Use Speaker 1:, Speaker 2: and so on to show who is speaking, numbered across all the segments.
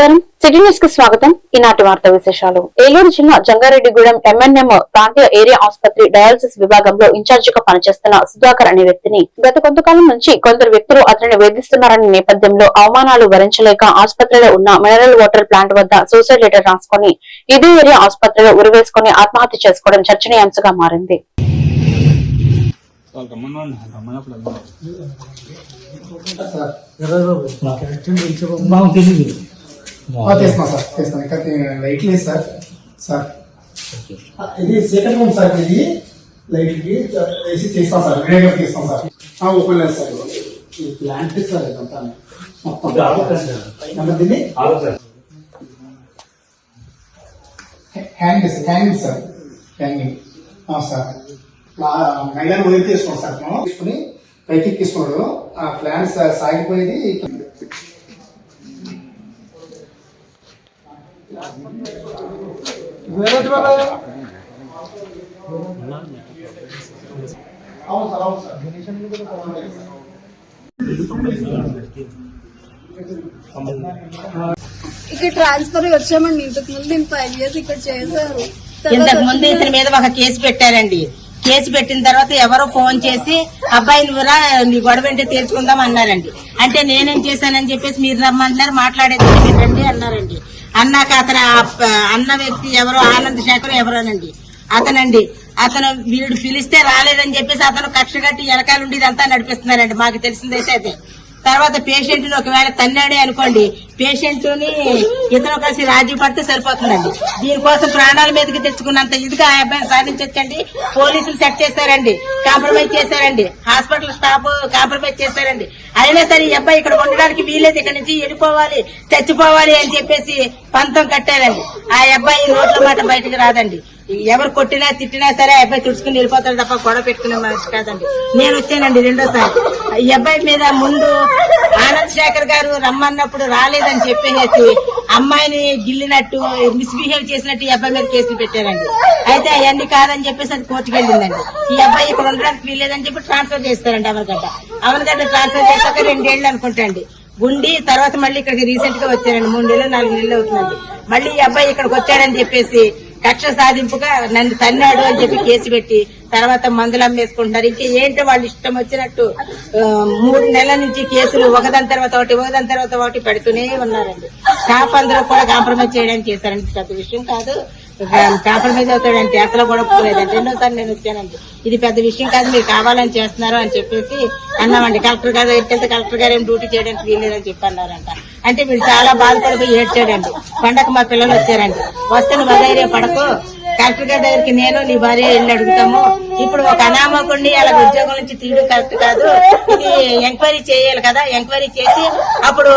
Speaker 1: నమస్కారం. సిటీ న్యూస్కి స్వాగతం. ఈనాటి వార్తా విశేషాలు. ఏలూరు జిల్లా జంగారెడ్డిగూడెం ఎంఎన్ఎం ప్రాంతీయ ఏరియా ఆసుపత్రి డయాలసిస్ విభాగంలో ఇన్ఛార్జిగా పనిచేస్తున్న సుధాకర్ అనే వ్యక్తిని గత కొంతకాలం నుంచి కొందరు వ్యక్తులు అతనిని వేధిస్తున్నారనే నేపథ్యంలో అవమానాలు భరించలేక ఆసుపత్రిలో ఉన్న మినరల్ వాటర్ ప్లాంట్ వద్ద సూసైడ్ లెటర్ రాసుకొని ఇదే ఏరియా ఆసుపత్రిలో ఉరివేసుకుని ఆత్మహత్య చేసుకోవడం చర్చనీయాంశంగా మారింది.
Speaker 2: మాకు తెలియదు
Speaker 3: ఆ, తీస్తాం సార్ తీస్తాం ఇంకా లైట్ లేదు సార్ సార్. ఇది సెకండ్ రూమ్ సార్ ఇది లైట్ వేసి తీస్తాం సార్ తీస్తాం సార్. ఓపెన్ లేదు సార్ ప్లాంట్ సార్ ఇదంతా. మొత్తం దీన్ని? Hang hanging sir. Hanging. Sir. Nylon వదిలి తీసుకోండి సార్ మనం తీసుకుని పైకి ఎక్కిస్తున్నాడు ఆ ప్లాన్ సాగిపోయేది అవును సార్ అవును సార్
Speaker 4: ఇక్కడ ట్రాన్స్ఫర్ వచ్చామండి. ఇంతకు ముందు ఫైవ్ ఇయర్స్ ఇక్కడ చేశారు.
Speaker 5: ఇంతకు ముందు ఇతని మీద ఒక కేసు పెట్టారండి. కేసు పెట్టిన తర్వాత ఎవరో ఫోన్ చేసి అబ్బాయి నువ్వురా నీ గొడవ ఏంటో తీర్చుకుందాం అన్నారండి. అంటే నేనేం చేశానని చెప్పేసి మీరు రమ్మంటున్నారు మాట్లాడేది ఏంటండి అన్నారండి. అన్నాక అతను అన్న వ్యక్తి ఎవరో ఆనంద్ శేఖర్ ఎవరోనండి. అతనండి. అతను వీడు పిలిస్తే రాలేదని చెప్పేసి అతను కక్ష కట్టి వెనకాల ఉండి ఇదంతా నడిపిస్తున్నారండి. మాకు తెలిసిందైతే అయితే తర్వాత పేషెంట్ని ఒకవేళ తన్నాడే అనుకోండి పేషెంట్ని ఇతను కలిసి రాజీ పడితే సరిపోతుందండి. దీనికోసం ప్రాణాల మీదకి తెచ్చుకున్నంత ఇదిగా ఆ అబ్బాయిని సాధించొచ్చండి. పోలీసులు సెట్ చేశారండి కాంప్రమైజ్ చేశారండి. హాస్పిటల్ స్టాఫ్ కాంప్రమైజ్ చేశారండి. అయినా సరే ఈ అబ్బాయి ఇక్కడ ఉండడానికి వీలేదు ఇక్కడ నుంచి వెళ్ళిపోవాలి చచ్చిపోవాలి అని చెప్పేసి పంతం కట్టారండి. ఆ అబ్బాయి నోట్ల మాట బయటకు రాదండి. ఎవరు కొట్టినా తిట్టినా సరే ఆ అబ్బాయి తుడుచుకుని వెళ్ళిపోతాడు తప్ప గొడవ పెట్టుకునే మనిషి కాదండి. నేను వచ్చానండి రెండోసారి. ఈ అబ్బాయి మీద ముందు ఆనంద్ శేఖర్ గారు రమ్మన్నప్పుడు రాలేదని చెప్పేసి అమ్మాయిని గిల్లినట్టు మిస్బిహేవ్ చేసినట్టు ఈ అబ్బాయి మీద కేసులు పెట్టారండి. అయితే అవన్నీ కాదని చెప్పేసి అది కోర్టుకు వెళ్ళిందండి. ఈ అబ్బాయి ఇక్కడ ఉండడానికి వీల్లేదని చెప్పి ట్రాన్స్ఫర్ చేస్తారండి అవనగడ్డ అవనగడ్డ ట్రాన్స్ఫర్ చేశాక రెండేళ్ళు అనుకుంటండి. ఉండి తర్వాత మళ్ళీ ఇక్కడికి రీసెంట్గా వచ్చారండి. మూడు నెలలు నాలుగు నెలలు అవుతుందండి. మళ్ళీ ఈ అబ్బాయి ఇక్కడికి వచ్చాడని చెప్పేసి కక్ష సాధింపుగా నన్ను తన్నాడు అని చెప్పి కేసు పెట్టి తర్వాత మందులు అమ్మేసుకుంటున్నారు. ఇంకా ఏంటో వాళ్ళు ఇష్టం వచ్చినట్టు మూడు నెలల నుంచి కేసులు ఒకదాని తర్వాత ఒకటి ఒకదాని తర్వాత ఒకటి పెడుతూనే ఉన్నారండి. స్టాఫ్ అందరూ కూడా కాంప్రమైజ్ చేయడానికి చేశారండి. పెద్ద విషయం కాదు. పేపర్ మీద అవుతాడంటే అసలు కూడా పోలేదండి ఎన్నోసార్లు నేను వచ్చానండి ఇది పెద్ద విషయం కాదు మీరు కావాలని చేస్తున్నారు అని చెప్పేసి అన్నామండి. కలెక్టర్ గారు ఎక్కడితే కలెక్టర్ గారు ఏం డ్యూటీ చేయడానికి వీల్లేదని చెప్పి అన్నారంట. అంటే మీరు చాలా బాధపడిపోయి ఏడ్చాడండి. పండగ మా పిల్లలు వచ్చారండి. వస్తే నువ్వు పడకు కలెక్టర్ గారి దగ్గరికి నేను నీ భార్య వెళ్ళి అడుగుతాము. ఇప్పుడు ఒక అనామకుండి అలా ఉద్యోగం నుంచి తీయడం కరెక్ట్ కాదు. ఇది ఎంక్వైరీ చేయాలి కదా ఎంక్వైరీ చేసి అప్పుడు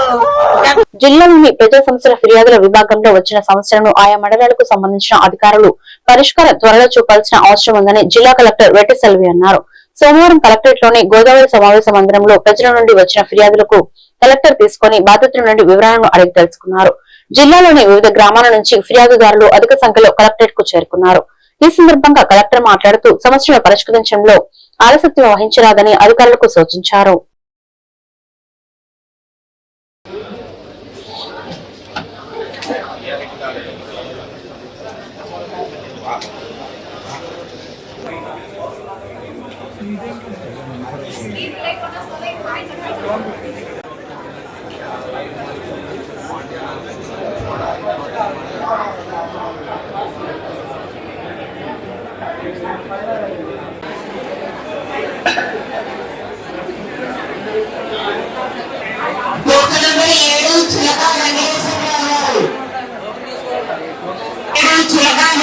Speaker 1: జిల్లాలోని ప్రజా సమస్యల ఫిర్యాదుల విభాగంలో వచ్చిన సమస్యలను ఆయా మండలాలకు సంబంధించిన అధికారులు పరిష్కారం త్వరలో చూపాల్సిన అవసరం ఉందని జిల్లా కలెక్టర్ వెట్టి సెల్వి అన్నారు. సోమవారం కలెక్టరేట్లోని గోదావరి సమావేశ మందిరంలో ప్రజల నుండి వచ్చిన ఫిర్యాదులకు కలెక్టర్ తీసుకుని బాధితుల నుండి వివరాలను అడిగి తెలుసుకున్నారు. జిల్లాలోని వివిధ గ్రామాల నుంచి ఫిర్యాదుదారులు అధిక సంఖ్యలో కలెక్టరేట్కు చేరుకున్నారు. ఈ సందర్భంగా కలెక్టర్ మాట్లాడుతూ సమస్యను పరిష్కరించడంలో ఆలస్యం వహించరాదని అధికారులకు సూచించారు.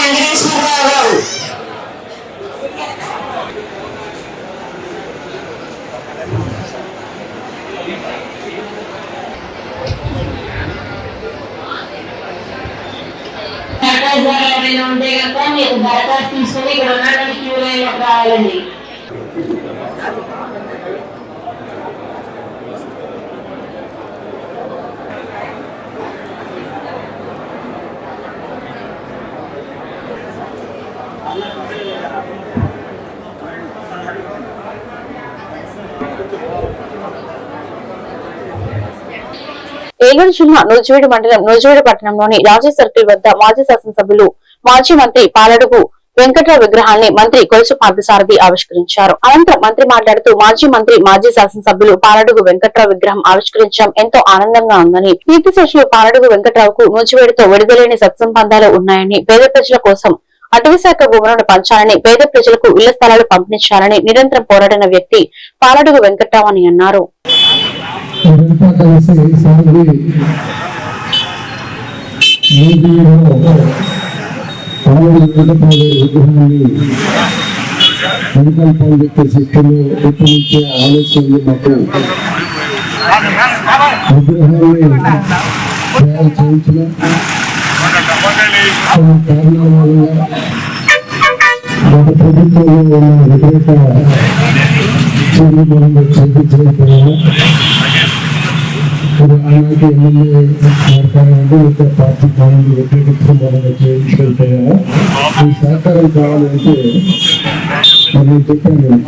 Speaker 6: చిలక వెంకటేశ్వరరావు గారు దరఖాస్తు ఏమైనా ఉంటే కనుక మీరు దరఖాస్తు తీసుకొని ఇక్కడ ఉన్నటువంటి క్యూ లైన్లోకి
Speaker 1: ఏలూరు జిల్లా నూజివీడు మండలం నూజివీడు పట్టణంలోని రాజీ సర్కిల్ వద్ద మాజీ శాసనసభ్యులు మాజీ మంత్రి పాలడుగు వెంకట్రావు విగ్రహాన్ని మంత్రి కొలుసు పార్థసారథి ఆవిష్కరించారు. అనంతరం మంత్రి మాట్లాడుతూ మాజీ మంత్రి మాజీ శాసనసభ్యులు పాలడుగు వెంకట్రావు విగ్రహం ఆవిష్కరించడం ఎంతో ఆనందంగా ఉందని కీర్తి శేషులు పాలడుగు వెంకట్రావుకు నూచివేడితో విడుదలేని సత్సంబంధాలు ఉన్నాయని పేద ప్రజల కోసం అటవీశాఖ భూములను పంచాలని పేద ప్రజలకు ఇళ్ళ స్థలాలు పంపించాలని నిరంతరం పోరాడిన వ్యక్తి పాలడుగు వెంకట్రావు అని అన్నారు.
Speaker 2: ఇదంతా కలిసి ఈసారి నీటిలో విగ్రహాన్ని సంకల్పాలు చెప్పే శక్తులు రూపొందించే ఆలోచనలు మాకు. విగ్రహాన్ని తయారు చేయించిన కారణాల వల్ల గత ప్రభుత్వంలో ఉన్న వ్యతిరేక చర్యలు ఇప్పుడు ఆనాటి ఎమ్మెల్యే సహకారంలో ఇతర పార్టీ కావాలని వ్యతిరేకించడం మూలంగా చేయించగలిగారా ఈ సహకారం కావాలంటే మరి నేను చెప్పాను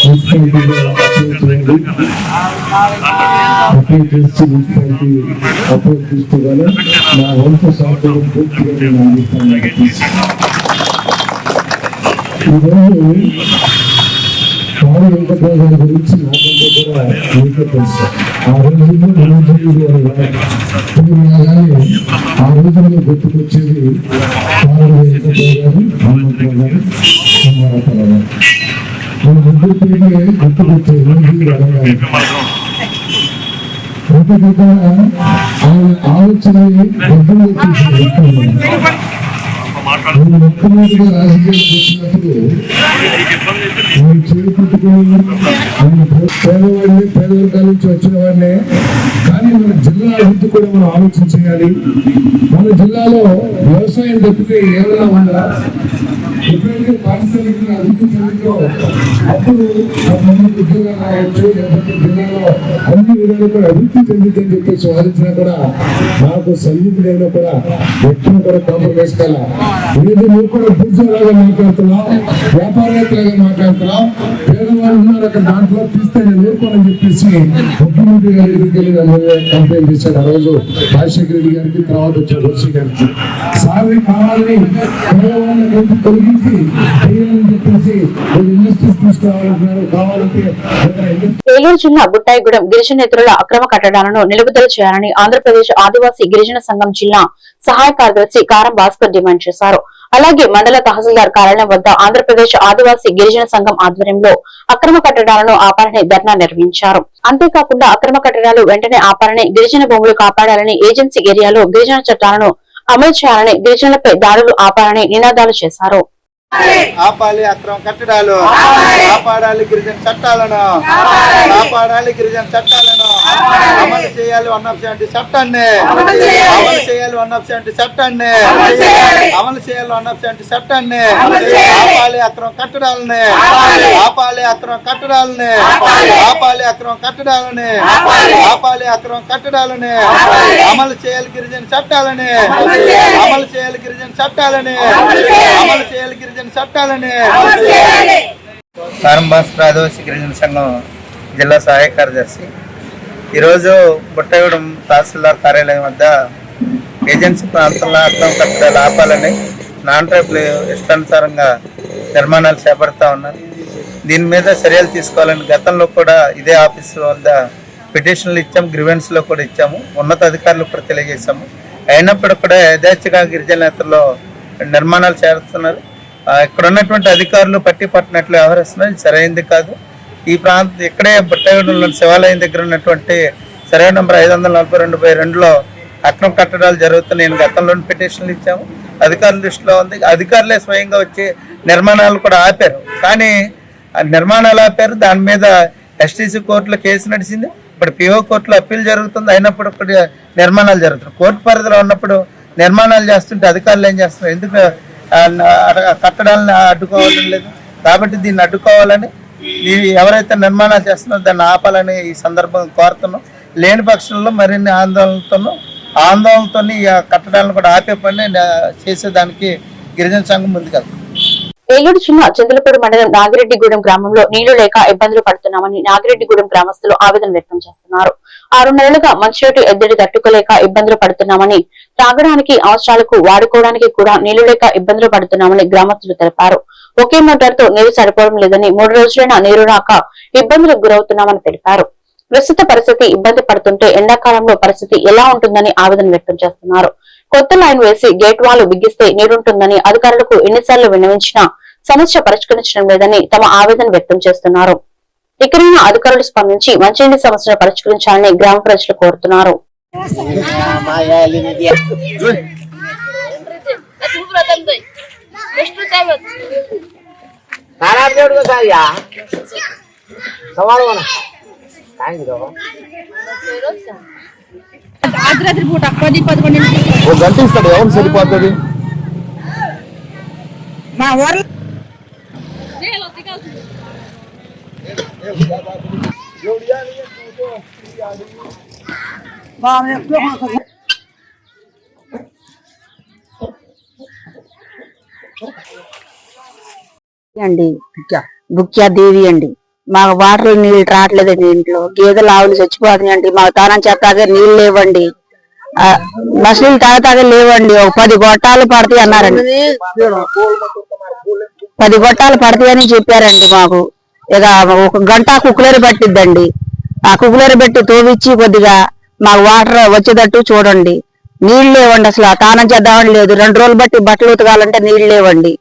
Speaker 2: మున్సిపాలిటీలో అప్లై చేయండి అప్లై చేసి మున్సిపాలిటీ అప్లై తీసుకోవాలి నా వంతు సహకారం పూర్తిగా నేను అందిస్తాను ఈరోజు పాలు వెంకటరావు గారి గురించి నాకంటే కూడా మీకే తెలుసు ఆ రోజుల్లో నిరంజనుడు ఆ రోజుల్లో గుర్తుకొచ్చేది పాలు వెంకటరావు గారు హనుమంతరావు గారు గారు ముగ్గురు గుర్తుకొచ్చేది అనగానే ఒకటి కూడా ఆయన ఆలోచన బుద్ధులు చేసిన పేదవాడిని పేదవర్గాల నుంచి వచ్చిన వాడినే. కానీ మన జిల్లా అభివృద్ధి కూడా మనం ఆలోచన చేయాలి. మన జిల్లాలో వ్యవసాయం తప్పితే ఏమైనా ఉందా? ఎప్పుడైతే పారిశ్రామిక అభివృద్ధి అప్పుడు ఉద్యోగాలు రావచ్చు లేకపోతే జిల్లాలో కూడా అభివృద్ధి చెందుతుందని చెప్పేసి వాదించినా కూడా నాకు సన్నిధులైనా కూడా ఎక్కడ కూడా కాంప్రమైజ్ కాల. ఏది నువ్వు కూడా బుజ్జలాగా మాట్లాడుతున్నావు వ్యాపారవేత్తలాగా మాట్లాడుతున్నావు పేదవాళ్ళు ఉన్నారు అక్కడ దాంట్లో తీస్తే నేను ఊరుకోనని చెప్పేసి ముఖ్యమంత్రి గారి దగ్గరికి వెళ్ళి కంప్లైంట్ చేశాడు. ఆ రోజు రాజశేఖర రెడ్డి గారికి తర్వాత వచ్చాడు రోషి గారికి. సార్ని కావాలని పేదవాళ్ళ తొలగించి చేయాలని చెప్పేసి ఇండస్ట్రీస్ తీసుకురావాలంటున్నారు కావాలంటే
Speaker 1: ఏలూరు జిల్లా బుట్టాయిగూడెం గిరిజనేతరుల అక్రమ కట్టడాలను నిలుపుదల చేయాలని ఆంధ్రప్రదేశ్ ఆదివాసీ గిరిజన సంఘం జిల్లా సహాయ కార్యదర్శి కారం భాస్కర్ డిమాండ్ చేశారు. అలాగే మండల తహసీల్దార్ కార్యాలయం వద్ద ఆంధ్రప్రదేశ్ ఆదివాసీ గిరిజన సంఘం ఆధ్వర్యంలో అక్రమ కట్టడాలను ఆపాలని ధర్నా నిర్వహించారు. అంతేకాకుండా అక్రమ కట్టడాలు వెంటనే ఆపాలని గిరిజన భూములు కాపాడాలని ఏజెన్సీ ఏరియాలో గిరిజన చట్టాలను అమలు చేయాలని గిరిజనులపై దాడులు ఆపాలని నినాదాలు చేశారు.
Speaker 7: ఆపాలి అక్రమ కట్టడాలు. కాపాడాలి గిరిజన చట్టాలను. కాపాడాలి గిరిజన చట్టాలను. అమలు చేయాలి వన్ ఆఫ్ సెవెంటీ చట్టాన్ని. అమలు చేయాలి. వన్ ఆఫ్ సెవెంటీ చట్టాన్ని. అమలు చేయాలి. వన్ ఆఫ్ సెవెంటీ చట్టాన్ని. ఆపాలి అక్రమ కట్టడాలని. ఆపాలి అక్రమ కట్టడాలని. ఆపాలి అక్రమ కట్టడాలని. ఆపాలి అక్రమ కట్టడాలని. అమలు చేయాలి గిరిజన చట్టాలని. అమలు చేయాలి. గిరిజన చట్టాలని. అమలు చేయాలి. గిరిజన చట్టాలని. కారం గిరిజన సంఘం జిల్లా సహాయ కార్యదర్శి. ఈరోజు బుట్టగూడెం తహసీల్దార్ కార్యాలయం వద్ద ఏజెన్సీ ప్రాంతంలో అర్థం కట్టడాలు ఆపాలని నాన్ ట్రైబుల్ ఇష్టానుసారంగా నిర్మాణాలు చేపడతా ఉన్నారు. దీని మీద చర్యలు తీసుకోవాలని గతంలో కూడా ఇదే ఆఫీస్ వద్ద పిటిషన్లు ఇచ్చాము గ్రివెన్స్లో కూడా ఇచ్చాము ఉన్నత అధికారులకు కూడా తెలియజేశాము. అయినప్పటికీ కూడా యథేచ్ఛగా గిరిజన నేతల్లో నిర్మాణాలు చేస్తున్నారు ఇక్కడ ఉన్నటువంటి అధికారులు పట్టి పట్టినట్లు వ్యవహరిస్తున్నారు ఇది సరైనది కాదు. ఈ ప్రాంతం ఇక్కడే బుట్టగూడెంలో శివాలయం దగ్గర ఉన్నటువంటి సర్వే నెంబర్ ఐదు వందల నలభై రెండు బై రెండులో అక్రమ కట్టడాలు జరుగుతున్నాయి. నేను గతంలో పిటిషన్లు ఇచ్చాము. అధికారుల దృష్టిలో ఉంది. అధికారులే స్వయంగా వచ్చి నిర్మాణాలు కూడా ఆపారు. కానీ నిర్మాణాలు ఆపారు. దాని మీద ఎస్టీసీ కోర్టులో కేసు నడిచింది. ఇప్పుడు పిఓ కోర్టులో అప్పీల్ జరుగుతుంది. అయినప్పుడు నిర్మాణాలు జరుగుతున్నాయి. కోర్టు పరిధిలో ఉన్నప్పుడు నిర్మాణాలు చేస్తుంటే అధికారులు ఏం చేస్తున్నారు? ఎందుకు కట్టడాలను అడ్డుకోవడం లేదు. కాబట్టి దీన్ని అడ్డుకోవాలని ఇవి ఎవరైతే నిర్మాణాలు చేస్తున్నారో దాన్ని ఆపాలని ఈ సందర్భం కోరుతున్నాం. లేని పక్షంలో మరిన్ని ఆందోళనలతోనూ ఆందోళనతో ఈ కట్టడాలను కూడా ఆపే పని చేసేదానికి గిరిజన సంఘం ముందుకెళ్తాం
Speaker 1: ఏలూరు జిల్లా చంద్రపూడి మండలం నాగిరెడ్డిగూడెం గ్రామంలో నీళ్ళు లేక ఇబ్బందులు పడుతున్నామని నాగిరెడ్డిగూడెం గ్రామస్తులు ఆవేదన వ్యక్తం చేస్తున్నారు. ఆరు నెలలుగా మంచినీటి ఎద్దడి తట్టుకోలేక ఇబ్బందులు పడుతున్నామని తాగడానికి అవసరాలకు వాడుకోవడానికి కూడా నీళ్ళు లేక ఇబ్బందులు పడుతున్నామని గ్రామస్తులు తెలిపారు. ఒకే మోటార్తో నీరు సరిపోవడం లేదని మూడు రోజులైన నీరు రాక ఇబ్బందులకు గురవుతున్నామని తెలిపారు. ప్రస్తుత పరిస్థితి ఇబ్బంది పడుతుంటే ఎండాకాలంలో పరిస్థితి ఎలా ఉంటుందని ఆవేదన వ్యక్తం చేస్తున్నారు. కొత్త లైన్ వేసి గేట్ వాల్ బిగిస్తే నీరుంటుందని అధికారులకు ఎన్నిసార్లు విన్నవించినా సమస్య పరిష్కరించడం లేదని తమ ఆవేదన వ్యక్తం చేస్తున్నారు. ఇకనైనా అధికారులు స్పందించి మంచినీటి సమస్యను పరిష్కరించాలని గ్రామ ప్రజలు కోరుతున్నారు.
Speaker 5: అర్ధరాత్రి పూట పది పదకొండు
Speaker 2: గంట ఇస్తాడు ఎవరు సరిపోతుంది?
Speaker 5: మా ఊర్లో
Speaker 8: అండి బుక్యా దేవి అండి. మాకు వాటర్ నీళ్ళు రావట్లేదండి ఇంట్లో. గేదెలు ఆవులు చచ్చిపోతున్నాయండి మాకు తానం చేస్తాగే నీళ్ళు లేవండి. ఆ, తాగతాగా లేవండి. ఒక పది గొట్టాలు పడతాయి అన్నారండి. పది గొట్టాలు పడతాయని చెప్పారండి మాకు. ఇక ఒక గంట కుక్కులేరు పట్టిద్దండి. ఆ కుక్కులేరు పెట్టి తోవిచ్చి కొద్దిగా మాకు వాటర్ వచ్చేటట్టు చూడండి. నీళ్ళు లేవండి అసలు. తానం చేద్దామని లేదు. రెండు రోజులు బట్టి బట్టలు ఉతకాలంటే నీళ్ళు లేవండి.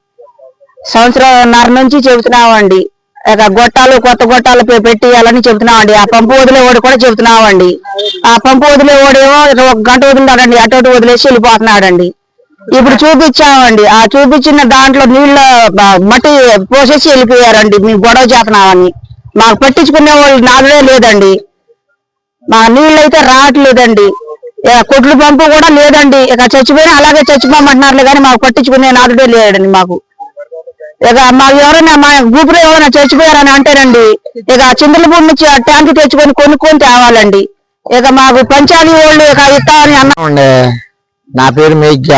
Speaker 8: సంవత్సరంన్నర నుంచి చెబుతున్నామండి. గొట్టాలు కొత్త గొట్టాలు పెట్టియాలని చెబుతున్నామండి ఆ పంపు వదిలేవాడు కూడా చెబుతున్నామండి ఆ పంపు వదిలేవాడేమో ఒక గంట వదిలినాడండి. అటు అటు వదిలేసి వెళ్ళిపోతున్నాడండి. ఇప్పుడు చూపించామండి. ఆ చూపించిన దాంట్లో నీళ్ళ మట్టి పోసేసి వెళ్ళిపోయారండి. మేము గొడవ చేస్తున్నామని. మాకు పట్టించుకునే వాళ్ళు నాదే లేదండి. మా నీళ్ళు అయితే రావట్లేదండి. కొట్లు పంపు కూడా లేదండి. ఇక చచ్చిపోయినా అలాగే చచ్చిపోమంటున్నారు కానీ మాకు పట్టించుకునే నాదుడే లేదండి మాకు. ఇక మాకు ఎవరైనా మా గ్రూపులో ఎవరైనా చచ్చిపోయారని అంటేనండి ఇక చింతలపూడి నుంచి ఆ ట్యాంక్ తెచ్చుకొని కొనుక్కొని తేవాలండి. ఇక మాకు పంచాయతీ వాళ్ళు ఇక ఇస్తామని అన్న
Speaker 9: నా పేరు మేఘ్య.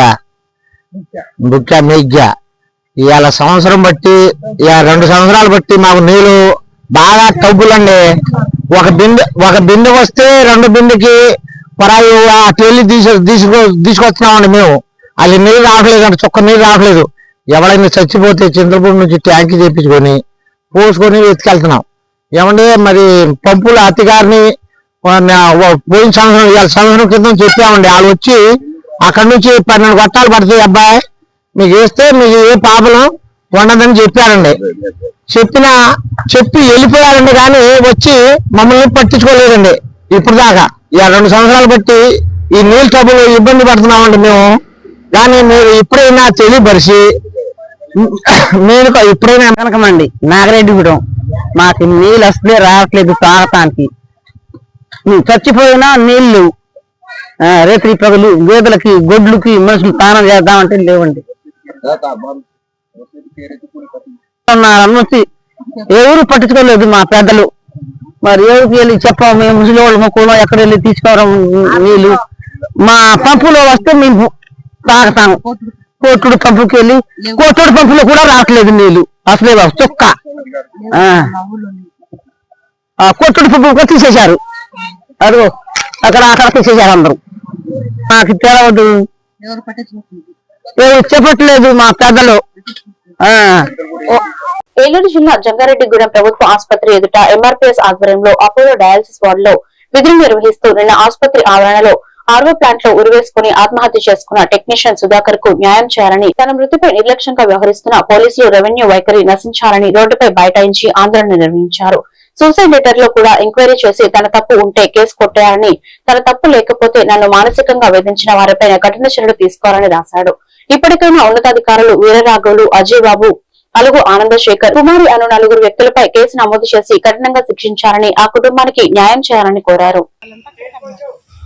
Speaker 9: బుక్క మేఘ్య. ఇవాళ సంవత్సరం బట్టి ఇవాళ రెండు సంవత్సరాలు బట్టి మాకు నీళ్ళు బాగా టబ్బులండి ఒక బిందె ఒక బిందె వస్తే రెండు బిందెకి పరాయి అటు వెళ్ళి తీసు తీసుకో తీసుకొస్తున్నామండి మేము. అది నీళ్ళు రావట్లేదు అంటే చుక్క నీళ్ళు రావట్లేదు. ఎవరైనా చచ్చిపోతే చంద్రపూర్ నుంచి ట్యాంక్ చేయించుకొని పోసుకొని ఎత్తుకెళ్తున్నాం ఏమంటే మరి పంపుల అతిగారిని పోయిన సంవత్సరం ఇవాళ సంవత్సరం క్రితం చెప్పామండి. వాళ్ళు వచ్చి అక్కడి నుంచి పన్నెండు గొట్టాలు పడతాయి అబ్బాయి. మీకు వేస్తే మీకు ఏ పాపలం ఉండదని చెప్పారండి. చెప్పిన చెప్పి వెళ్ళిపోయారండి కానీ వచ్చి మమ్మల్ని పట్టించుకోలేదండి. ఇప్పుడు దాకా ఇక రెండు సంవత్సరాలు బట్టి ఈ నీళ్ళ ట్రబుల్ ఇబ్బంది పడుతున్నామండి మేము. కానీ మీరు ఇప్పుడైనా తెలియపరిచి మీరు ఇప్పుడైనా
Speaker 8: కనకమండి. నాగరెడ్డిగూడెం మాకు నీళ్ళు వస్తే రావట్లేదు తాగటానికి. చచ్చిపోయినా నీళ్ళు రేత్రి పగలు గేదెలకి గొడ్లకి మనుషులు స్నానం చేద్దామంటే లేవండి. అన్నొచ్చి ఎవరు పట్టించుకోలేదు మా పెద్దలు. మరి ఎవరికి వెళ్ళి చెప్పాము మేము ముసలి వాళ్ళు మొక్కలు ఎక్కడ వెళ్ళి తీసుకోవడం నీళ్ళు. మా పంపులో వస్తే మేము తాగుతాము. కోట్టుడు పంపుకి వెళ్ళి కోట్టుడు పంపులో కూడా రావట్లేదు నీళ్ళు. అసలే బాబు చుక్క. ఆ. ఆ కొట్టుడు పంపు కూడా తీసేశారు. అదిగో అక్కడ అక్కడ తీసేశారు అందరూ. మాకు తెలవదు ఎవరు చెప్పట్లేదు మా పెద్దలు. ఆ.
Speaker 1: ఏలూరు జిల్లా జంగారెడ్డిగూడెం ప్రభుత్వ ఆసుపత్రి ఎదుట ఎంఆర్పీఎస్ ఆధ్వర్యంలో అపోలో డయాలసిస్ వార్డులో విధులు నిర్వహిస్తూ నిన్న ఆసుపత్రి ఆవరణలో ఆర్వో ప్లాంట్లో ఉరివేసుకుని ఆత్మహత్య చేసుకున్న టెక్నీషియన్ సుధాకర్కు న్యాయం చేయాలని తన మృతిపై నిర్లక్ష్యంగా వ్యవహరిస్తున్న పోలీసులు రెవెన్యూ వైఖరి నశించాలని రోడ్డుపై బైఠాయించి ఆందోళన నిర్వహించారు. సూసైడ్ లెటర్లో కూడా ఎంక్వైరీ చేసి తన తప్పు ఉంటే కేసు కొట్టారని తన తప్పు లేకపోతే నన్ను మానసికంగా వేధించిన వారిపై కఠిన చర్యలు తీసుకోవాలని రాశాడు. ఇప్పటికైనా ఉన్నతాధికారులు వీరరాఘవులు అజయ్ బాబు అలుగు ఆనందశేఖర్ కుమారి అను నలుగురు వ్యక్తులపై కేసు నమోదు చేసి కఠినంగా శిక్షించాలని ఆ కుటుంబానికి న్యాయం చేయాలని కోరారు.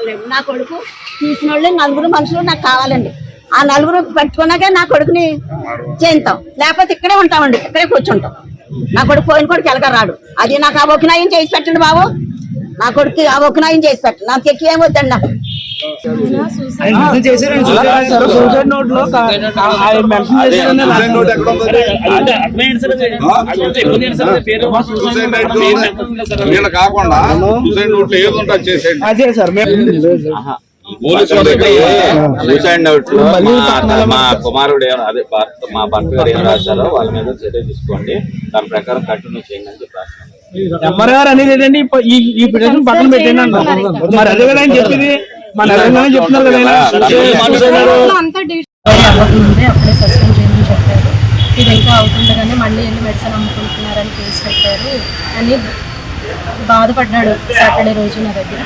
Speaker 10: చేసుకోలేము
Speaker 4: నా కొడుకు తీసిన వాళ్ళు నలుగురు మనుషులు నాకు కావాలండి. ఆ నలుగురు పట్టుకున్నాకే నా కొడుకుని చేయిస్తాం. లేకపోతే ఇక్కడే ఉంటామండి. ఇక్కడే కూర్చుంటాం. నా కొడుకు పోయిన కొడుకు ఎలక రాడు? అది నాకు ఆ ఒక్కనాయం చేసి పెట్టండి బాబు. నా కొడుకు ఆ ఒక్కనాయం చేసి పెట్టండి నాకు ఎక్కువ ఏం వద్దండి. నాకు
Speaker 2: నేను కాకుండా సూసైడ్ నోట్ ఏది ఉంటే అది చేసేయండి.
Speaker 10: అదే సార్
Speaker 11: సూసైడ్ నోట్లో మా- కుమారుడు ఏమో అదే భర్త మా భర్త గారు ఏం రాశారో వాళ్ళ మీద చర్య తీసుకోండి. దాని ప్రకారం కంటిన్యూ చేయండి అని చెప్పి.
Speaker 10: ఎంఆర్ గారు అనేది ఏంటంటే ఈ ఈ పిటిషన్ పక్కన పెట్టండి అంట మరి అదే కదా ఆయన చెప్పింది. మన చెప్తున్నారు కదా
Speaker 12: అప్పుడే సస్పెండ్ చేయమని చెప్పారు. ఇది ఇంకా అవుతుండగానే మళ్ళీ వెళ్ళి మెడిసిన్ అమ్ముకుంటున్నారని కేసు పెట్టారు. అని బాధపడ్డాడు సాటర్డే రోజు నా దగ్గర.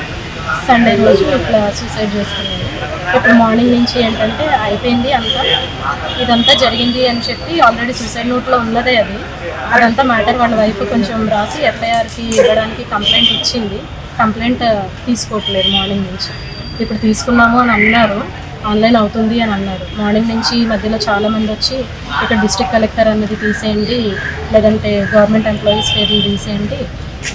Speaker 12: సండే రోజు ఇట్లా సూసైడ్ చేసుకున్నాడు. ఇప్పుడు మార్నింగ్ నుంచి ఏంటంటే అయిపోయింది అంతా. ఇదంతా జరిగింది అని చెప్పి ఆల్రెడీ సూసైడ్ నోట్లో ఉన్నదే అది. అదంతా మ్యాటర్ వాళ్ళ వైఫ్ కొంచెం రాసి ఎఫ్ఐఆర్కి ఇవ్వడానికి కంప్లైంట్ ఇచ్చింది. కంప్లైంట్ తీసుకోవట్లేదు మార్నింగ్ నుంచి. ఇప్పుడు తీసుకున్నాము అని అన్నారు. ఆన్లైన్ అవుతుంది అని అన్నారు. మార్నింగ్ నుంచి మధ్యలో చాలా మంది వచ్చి ఇక్కడ డిస్ట్రిక్ట్ కలెక్టర్ అనేది తీసేయండి లేదంటే గవర్నమెంట్ ఎంప్లాయీస్ పేర్లు తీసేయండి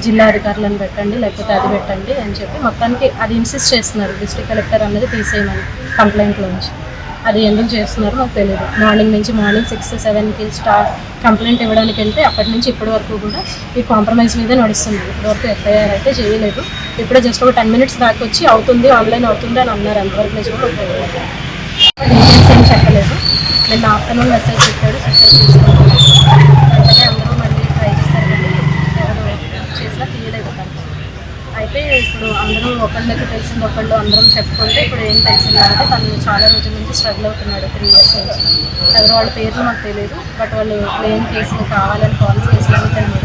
Speaker 12: జిల్లా అధికారులను పెట్టండి లేకపోతే అది పెట్టండి అని చెప్పి మొత్తానికి అది ఇన్సిస్ట్ చేస్తున్నారు. డిస్ట్రిక్ట్ కలెక్టర్ అనేది తీసేయమని కంప్లైంట్లోంచి అది ఎందుకు చేస్తున్నారో నాకు తెలియదు మార్నింగ్ నుంచి మార్నింగ్ సిక్స్ సెవెన్కి స్టార్ట్ కంప్లైంట్ ఇవ్వడానికి వెళ్తే అప్పటి నుంచి ఇప్పటి వరకు కూడా ఈ కాంప్రమైజ్ మీదే నడుస్తుంది ఇప్పటివరకు ఎఫ్ఐఆర్ అయితే చేయలేదు. ఇప్పుడే జస్ట్ ఒక టెన్ మినిట్స్ దాకా వచ్చి అవుతుంది ఆన్లైన్ అవుతుంది అని అన్నారు. ఎంతవరకు నుంచి కూడా డీటెయిల్స్ ఏం చెప్పలేదు. నిన్న ఆఫ్టర్నూన్ మెసేజ్ పెట్టాడు సక్సెస్ తీసుకున్నాను వెంటనే అందరూ మళ్ళీ ట్రై చేశారు కానీ ఎవరు చేసినా తీయలేదు తను అయితే ఇప్పుడు అందరూ ఒకళ్ళకి తెలిసింది ఒకళ్ళు అందరం చెప్పుకుంటే ఇప్పుడు ఏం తెలిసిందంటే తను చాలా రోజుల నుంచి స్ట్రగుల్ అవుతున్నాడు త్రీ ఇయర్స్ నుంచి. ఎవరు వాళ్ళ పేర్లు మాకు తెలియదు బట్ వాళ్ళు ప్లేన్ కేసులు కావాలని పాలసీ కేసులు అని తను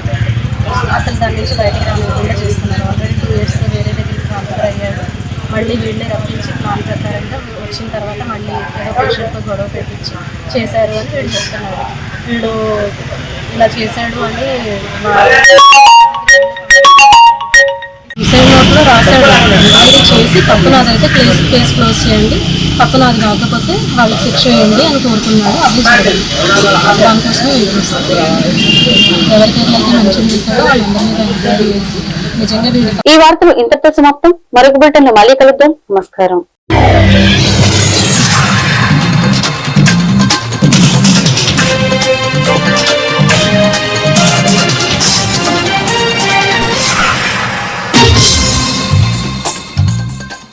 Speaker 12: అసలు దాని నుంచి బయటకు రానివ్వకుండా చేస్తున్నారు. ఆల్రెడీ టూ ఇయర్స్ వేరే దగ్గరికి ట్రాన్స్ఫర్ అయ్యాడు. మళ్ళీ వీళ్ళే రప్పించి ప్లాన్ ప్రకారంగా వచ్చిన తర్వాత మళ్ళీ ఏదో పేషెంట్తో గొడవ పెట్టించి చేశారు అని వీళ్ళు చెప్తున్నారు. వీడు ఇలా చేశాడు అని నోట్లో రాశాడు అది చేసి తప్పు అయితే కేసు కేసు క్లోజ్ చేయండి. తప్పు కాకపోతే వాళ్ళకి శిక్ష వేయండి అని కోరుకున్నాడు అది చూడండి దానికోసమే వినిపిస్తుంది ఎవరికైతే మంచిగా చేశాడో వాళ్ళందరి మీద ఎంక్వైరీ చేసి నిజంగా
Speaker 1: ఈ వార్తలు ఇంతటితో సమాప్తం. మరొక బిడ్డను మళ్ళీ కలుద్దాం. నమస్కారం.